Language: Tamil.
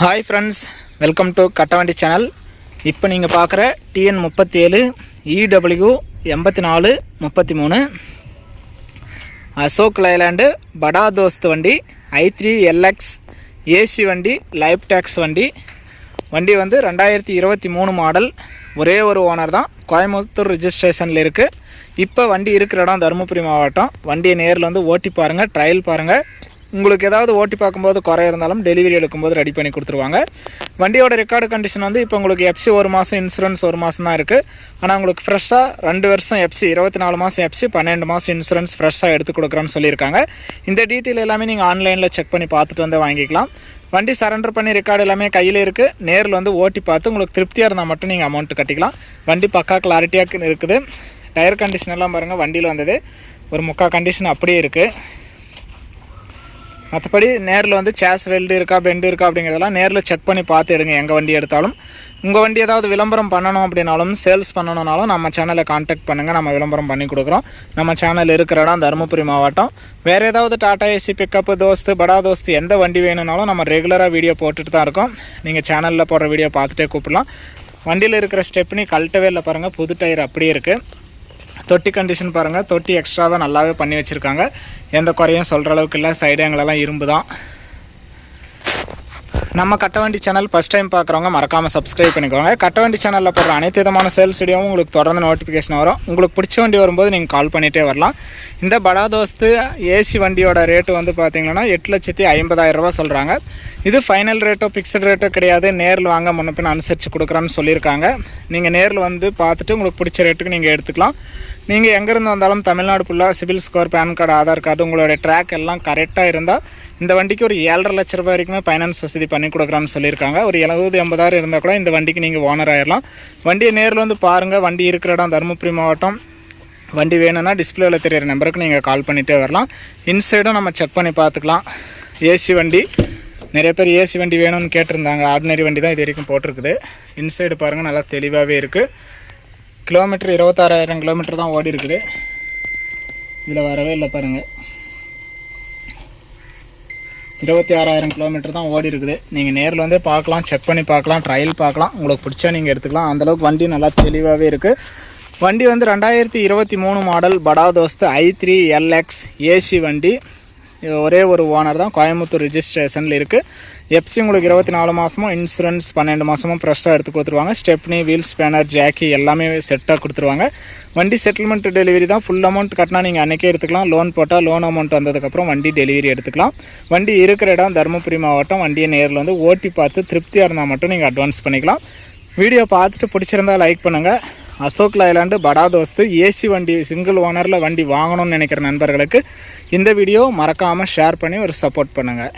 Hi friends welcome to Kattavandi channel இப்போ நீங்கள் பார்க்குற டிஎன் முப்பத்தி ஏழு இடபிள்யூ எண்பத்தி நாலு முப்பத்தி மூணு அசோக் லைலாண்டு படா தோஸ்த் வண்டி ஐ த்ரீ எல்எக்ஸ் ஏசி வண்டி லைஃப் டேக்ஸ் வண்டி. வண்டி வந்து ரெண்டாயிரத்தி இருபத்தி மூணு மாடல் ஒரே ஒரு ஓனர் தான். கோயம்புத்தூர் ரிஜிஸ்ட்ரேஷனில் இருக்குது இப்போ வண்டி இருக்கிற இடம் தருமபுரி மாவட்டம். வண்டியை நேரில் வந்து ஓட்டி பாருங்கள் ட்ரையல் பாருங்கள் உங்களுக்கு ஏதாவது ஓட்டி பார்க்கும்போது குறை இருந்தாலும் டெலிவரி எடுக்கும்போது ரெடி பண்ணி கொடுத்துருவாங்க. வண்டியோட ரெக்கார்டு கண்டிஷன் வந்து இப்போ உங்களுக்கு எஃப்சி ஒரு மாதம் இன்சூரன்ஸ் ஒரு மாதம் தான் இருக்குது ஆனால் உங்களுக்கு ஃப்ரெஷ்ஷாக ரெண்டு வருஷம் எஃப்சி இருபத்தி நாலு மாதம் எஃப்சி பன்னெண்டு மாதம் இன்சூரன்ஸ் ஃப்ரெஷ்ஷாக எடுத்து கொடுக்குறோன்னு சொல்லியிருக்காங்க. இந்த டீட்டெயில் எல்லாமே நீங்கள் ஆன்லைனில் செக் பண்ணி பார்த்துட்டு வந்து வாங்கிக்கலாம். வண்டி சரண்டர் பண்ணி ரெக்கார்டு எல்லாமே கையில் இருக்குது நேரில் வந்து ஓட்டி பார்த்து உங்களுக்கு திருப்தியாக இருந்தால் மட்டும் நீங்கள் அமௌண்ட்டு கட்டிக்கலாம். வண்டி பக்கா கிளாரிட்டியாக இருக்குது. டயர் கண்டிஷன் எல்லாம் பாருங்கள் வண்டியில் வந்தது. ஒரு முக்கா கண்டிஷன் அப்படியே இருக்குது மற்றபடி நேரில் வந்து சேஸ் வெல்டு இருக்கா பெண்டு இருக்கா அப்படிங்கிறதெல்லாம் நேரில் செக் பண்ணி பார்த்து எடுங்க எங்கள் வண்டி எடுத்தாலும். உங்கள் வண்டி ஏதாவது விளம்பரம் பண்ணணும் அப்படின்னாலும் சேல்ஸ் பண்ணணும்னாலும் நம்ம சேனலை காண்டாக்ட் பண்ணுங்கள் நம்ம விளம்பரம் பண்ணி கொடுக்குறோம். நம்ம சேனல் இருக்கிற இடம் தருமபுரி மாவட்டம். வேறு ஏதாவது டாடா ஏசி பிக்கப்பு தோஸ்து படா தோஸ்து எந்த வண்டி வேணும்னாலும் நம்ம ரெகுலராக வீடியோ போட்டுட்டு தான் இருக்கோம். நீங்கள் சேனலில் போடுற வீடியோ பார்த்துட்டே கூப்பிடலாம். வண்டியில் இருக்கிற ஸ்டெப்னி கழட்டவே இல்லை பாருங்கள் புது டயர் அப்படியே இருக்குது தொட்டி கண்டிஷன் பாருங்கள் தொட்டி எக்ஸ்ட்ராவாக நல்லாவே பண்ணி வச்சுருக்காங்க. எந்த குறையும் சொல்கிற அளவுக்கு இல்லை. சைடு எங்களெல்லாம் இரும்பு தான் நம்ம கட்டவண்டி சேனல் ஃபஸ்ட் டைம் பார்க்குறவங்க மறக்காமல் சப்ஸ்கிரைப் பண்ணிக்கோங்க. கட்டவண்டி சேனலில் போடுற அனைத்து விதமான சேல்ஸ் வீடியோவும் உங்களுக்கு தொடர்ந்து நோட்டிஃபிகேஷன் வரும். உங்களுக்கு பிடிச்ச வண்டி வரும்போது நீங்கள் கால் பண்ணிகிட்டே வரலாம். இந்த படா தோஸ்து ஏசி வண்டியோட ரேட்டு வந்து பார்த்தீங்கன்னா எட்டு லட்சத்தி ஐம்பதாயிரம் ரூபா சொல்கிறாங்க இது ஃபைனல் ரேட்டோ ஃபிக்ஸட் ரேட்டோ கிடையாது. நேரில் வாங்க முன்னப்பின் அனுசரித்து கொடுக்குறேன்னு சொல்லியிருக்காங்க. நீங்கள் நேரில் வந்து பார்த்துட்டு உங்களுக்கு பிடிச்ச ரேட்டுக்கு நீங்கள் எடுத்துக்கலாம். நீங்கள் எங்கேருந்து வந்தாலும் தமிழ்நாடு ஃபுல்லாக CIBIL score PAN card Aadhaar card உங்களோட ட்ராக் எல்லாம் கரெக்டாக இருந்தால் இந்த வண்டிக்கு ஒரு ஏழரை லட்ச ரூபாய் வரைக்குமே ஃபைனான்ஸ் வசதி பண்ணி கொடுக்குறான்னு சொல்லியிருக்காங்க. ஒரு எழுபது எண்பதாயிரம் இருந்தால் கூட இந்த வண்டிக்கு நீங்கள் ஓனர் ஆயிடலாம் வண்டியை நேரில் வந்து பாருங்கள் வண்டி இருக்கிற இடம் தருமபுரி மாவட்டம். வண்டி வேணும்னா டிஸ்பிளேவில் தெரியிற நம்பருக்கு நீங்கள் கால் பண்ணிகிட்டே வரலாம். இன்சைடும் நம்ம செக் பண்ணி பார்த்துக்கலாம். ஏசி வண்டி. நிறைய பேர் ஏசி வண்டி வேணும்னு கேட்டிருந்தாங்க. ஆர்டினரி வண்டி தான் இது வரைக்கும் போட்டிருக்குது. இன்சைடு பாருங்கள் நல்லா தெளிவாகவே இருக்குது கிலோமீட்டர் இருபத்தாறாயிரம் கிலோமீட்டர் தான் ஓடி இருக்குது இதில் வரவே இல்லை பாருங்கள் இருபத்தி ஆறாயிரம் கிலோமீட்டர் தான் ஓடி இருக்குது. நீங்கள் நேரில் வந்தே பார்க்கலாம் செக் பண்ணி பார்க்கலாம் ட்ரையல் பார்க்கலாம். உங்களுக்கு பிடிச்சா நீங்கள் எடுத்துக்கலாம். அந்தளவுக்கு வண்டி நல்லா தெளிவாகவே இருக்குது வண்டி வந்து ரெண்டாயிரத்தி இருபத்தி மூணு model Bada Dost I three LX AC வண்டி. ஒரே ஒரு ஓனர் தான். கோயம்புத்தூர் ரிஜிஸ்ட்ரேஷனில் இருக்குது எஃப்சி உங்களுக்கு இருபத்தி நாலு மாதமும் இன்சூரன்ஸ் பன்னெண்டு மாதமும் ஃப்ரெஷ்ஷாக எடுத்து கொடுத்துருவாங்க. ஸ்டெப்னி வீல் ஸ்பேனர் ஜாக்கி எல்லாமே செட்டாக கொடுத்துருவாங்க. வண்டி செட்டில்மெண்ட் டெலிவரி தான். ஃபுல் அமௌண்ட் கட்டினா நீங்கள் அன்றைக்கே எடுத்துக்கலாம். லோன் போட்டால் லோன் அமௌண்ட் வந்ததுக்கப்புறம் வண்டி டெலிவரி எடுத்துக்கலாம். வண்டி இருக்கிற இடம் தருமபுரி மாவட்டம். வண்டியை நேரில் வந்து ஓட்டி பார்த்து திருப்தியாக இருந்தால் மட்டும் நீங்கள் அட்வான்ஸ் பண்ணிக்கலாம். வீடியோ பார்த்துட்டு பிடிச்சிருந்தா லைக் பண்ணுங்கள் அசோக் லைலாண்டு படா தோஸ்து ஏசி வண்டி சிங்கிள் ஓனரில் வண்டி வாங்கணும்னு நினைக்கிற நண்பர்களுக்கு இந்த வீடியோ மறக்காமல் ஷேர் பண்ணி ஒரு சப்போர்ட் பண்ணுங்கள்